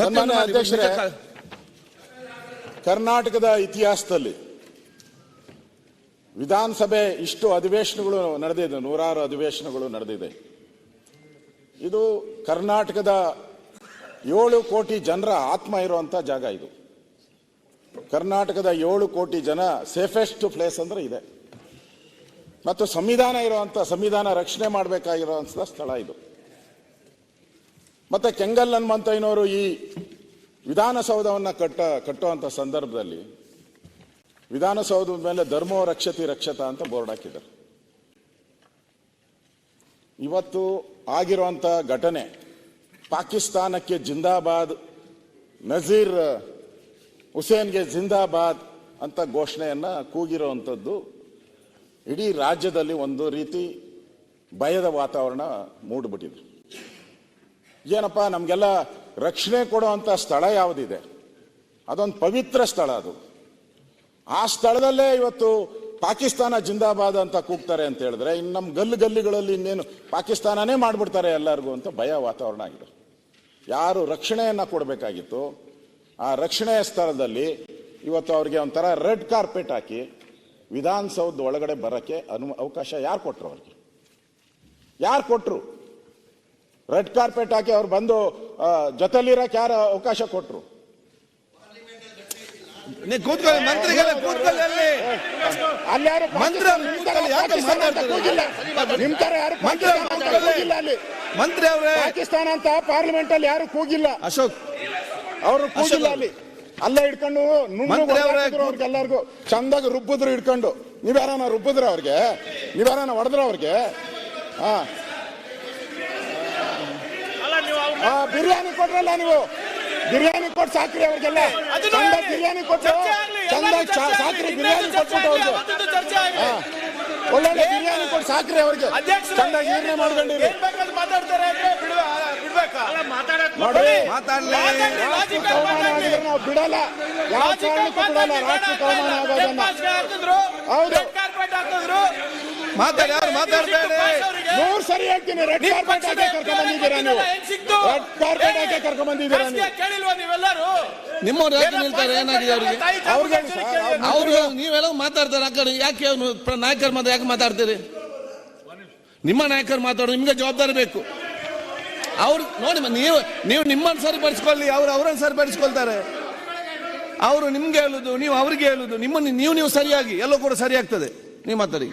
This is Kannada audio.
ಸನ್ಮಾನ್ಯ ಅಧ್ಯಕ್ಷರೇ ಕರ್ನಾಟಕದ ಇತಿಹಾಸದಲ್ಲಿ ವಿಧಾನಸಭೆ ಇಷ್ಟು ಅಧಿವೇಶನಗಳು ನಡೆದಿದೆ ನೂರಾರು ಅಧಿವೇಶನಗಳು ನಡೆದಿದೆ. ಇದು ಕರ್ನಾಟಕದ ಏಳು ಕೋಟಿ ಜನರ ಆತ್ಮ ಇರುವಂತ ಜಾಗ ಇದು. ಕರ್ನಾಟಕದ ಏಳು ಕೋಟಿ ಜನ ಸೇಫೆಸ್ಟ್ ಪ್ಲೇಸ್ ಅಂದ್ರೆ ಇದೆ. ಮತ್ತು ಸಂವಿಧಾನ ಇರುವಂತ ಸಂವಿಧಾನ ರಕ್ಷಣೆ ಮಾಡಬೇಕಾಗಿರುವಂತ ಸ್ಥಳ ಇದು. ಮತ್ತೆ ಕೆಂಗಲ್ ಹನುಮಂತಯ್ಯನವರು ಈ ವಿಧಾನಸೌಧವನ್ನು ಕಟ್ಟ, ಕಟ್ಟುವಂತ ಸಂದರ್ಭದಲ್ಲಿ ವಿಧಾನಸೌಧದ ಮೇಲೆ ಧರ್ಮೋ ರಕ್ಷತಿ ರಕ್ಷತ ಅಂತ ಬೋರ್ಡ್ ಹಾಕಿದ್ದಾರೆ. ಇವತ್ತು ಆಗಿರುವಂತ ಘಟನೆ ಪಾಕಿಸ್ತಾನಕ್ಕೆ ಜಿಂದಾಬಾದ್, ನಜೀರ್ ಹುಸೇನ್ಗೆ ಜಿಂದಾಬಾದ್ ಅಂತ ಘೋಷಣೆಯನ್ನ ಕೂಗಿರುವಂಥದ್ದು ಇಡೀ ರಾಜ್ಯದಲ್ಲಿ ಒಂದು ರೀತಿ ಭಯದ ವಾತಾವರಣ ಮೂಡ್ಬಿಟ್ಟಿದೆ. ಏನಪ್ಪ, ನಮಗೆಲ್ಲ ರಕ್ಷಣೆ ಕೊಡುವಂಥ ಸ್ಥಳ ಯಾವುದಿದೆ? ಅದೊಂದು ಪವಿತ್ರ ಸ್ಥಳ ಅದು. ಆ ಸ್ಥಳದಲ್ಲೇ ಇವತ್ತು ಪಾಕಿಸ್ತಾನ ಜಿಂದಾಬಾದ್ ಅಂತ ಕೂಗ್ತಾರೆ ಅಂತ ಹೇಳಿದ್ರೆ, ಇನ್ನು ನಮ್ಮ ಗಲ್ಲು ಗಲ್ಲಿಗಳಲ್ಲಿ ಇನ್ನೇನು ಪಾಕಿಸ್ತಾನನೇ ಮಾಡ್ಬಿಡ್ತಾರೆ ಎಲ್ಲರಿಗೂ ಅಂತ ಭಯ ವಾತಾವರಣ ಆಗಿದೆ. ಯಾರು ರಕ್ಷಣೆಯನ್ನು ಕೊಡಬೇಕಾಗಿತ್ತು, ಆ ರಕ್ಷಣೆಯ ಸ್ಥಳದಲ್ಲಿ ಇವತ್ತು ಅವ್ರಿಗೆ ಒಂಥರ ರೆಡ್ ಕಾರ್ಪೆಟ್ ಹಾಕಿ ವಿಧಾನಸೌಧ ಒಳಗಡೆ ಬರೋಕ್ಕೆ ಅನು, ಅವಕಾಶ ಯಾರು ಕೊಟ್ಟರು ಅವ್ರಿಗೆ? ಯಾರು ಕೊಟ್ರು? ರೆಡ್ ಕಾರ್ಪೆಟ್ ಹಾಕಿ ಅವ್ರು ಬಂದು ಜೊತೆಲಿರಕ್ಕೆ ಯಾರು ಅವಕಾಶ ಯಾರು ಮಂತ್ರಿ ಅವ್ರು ಪಾಕಿಸ್ತಾನ ಅಂತ ಪಾರ್ಲಿಮೆಂಟ್ ಅಲ್ಲಿ. ಯಾರು ಕೂಗಿಲ್ಲ. ಅಶೋಕ್. ಅವರು ಕೂಗಿಲ್ಲ ಅಲ್ಲಿ. ಅಲ್ಲೇ ಅವ್ರಿಗೆ ಎಲ್ಲರಿಗೂ. ಚಂದಾಗಿ ರುಬ್ಬಿದ್ರು ಹಿಡ್ಕೊಂಡು ನೀವ್ಯಾರನ ರುಬ್ಬಿದ್ರ ಅವ್ರಿಗೆ? ನೀವ್ಯಾರನ ಹೊಡೆದ್ರ ಅವ್ರಿಗೆ? ಹಾ ಬಿರಿಯಾನಿ ಕೊಟ್ರಲ್ಲ ನೀವು? ಬಿರಿಯಾನಿ ಕೊಟ್ಟು ಸಾಕ್ರಿ ಅವ್ರಿಗೆಲ್ಲ. ಚಂದ ಬಿರಿಯಾನಿ ಕೊಟ್ಟು ಚಂದ ಸಾಕ್ರಿ ಬಿರಿಯಾನಿ ಕೊಟ್ಬಿಟ್ಟು ಅವ್ರಿಗೆ. ಒಳ್ಳೊಳ್ಳೆ ಬಿರಿಯಾನಿ ಕೊಟ್ಟು ಸಾಕ್ರಿ ಅವ್ರಿಗೆ. ಚಂದ ಏನೇ ಮಾಡ್ಕೊಂಡಿರಿ. ನೋಡಿ. ಆಗಿದ್ರೆ ನಾವು ಬಿಡಲ್ಲ. ಯಾವ ಕಾರಣಕ್ಕೂ ಬಿಡಲ್ಲ. ರಾಷ್ಟ್ರಕ್ಕೆ ಅವಮಾನ ಆಗೋದನ್ನ ಹೌದು. ಮಾತಾಡಿ ಯಾರು ಮಾತಾಡ್ಬೇಡಿ ನೂರ್ ಸರಿ ಹೇಳ್ತೀನಿ ರೆಡ್ ಕಾರ್ಪೆಟ್ ಹಾಕಿ ಕರ್ಕೊಂಡ್ ಬಂದಿದ್ದೀರಾ ನೀವು? ರೆಡ್ ಕಾರ್ಪೆಟ್ ಹಾಕಿ ಕರ್ಕೊಂಡ್ ಬಂದಿದ್ದೀರಾ ನೀವು? ಕೇಳಿಲ್ವಾ ನೀವೆಲ್ಲರೂ? ನಿಮ್ಮವ್ರು ಯಾಕೆ ನಿಲ್ತಾರೆ? ಏನಾಗಿದೆ ಅವರಿಗೆ? ಅವ್ರಿಗೆ ಅವ್ರು ನೀವೆಲ್ಲ ಮಾತಾಡ್ತಾರೆ ಆ ಕಡೆ. ಯಾಕೆ ನಾಯಕರ ಪ್ರ- ನಾಯಕರು ಮಾತ್ರ ಯಾಕೆ ಮಾತಾಡ್ತೀರಿ? ನಿಮ್ಮ ನಾಯಕರು ಮಾತಾಡೋ ನಿಮ್ಗೆ ಜವಾಬ್ದಾರಿ ಬೇಕು. ಅವ್ರು ನೋಡಿ ನೀವು ನೀವು ನಿಮ್ಮನ್ನು ಸರಿಪಡಿಸ್ಕೊಳ್ಳಿ ಅವ್ರು ಅವ್ರನ್ನ ಸರಿಪಡಿಸ್ಕೊಳ್ತಾರೆ. ಅವರು ನಿಮ್ಗೆ ಹೇಳುದು ನೀವು ಅವ್ರಿಗೆ ಹೇಳುದು ನಿಮ್ಮನ್ನು ನೀವು ನೀವು ಸರಿಯಾಗಿ ಎಲ್ಲೋ ಕೂಡ ಸರಿಯಾಗ್ತದೆ ನೀವು ಮಾತಾಡಿ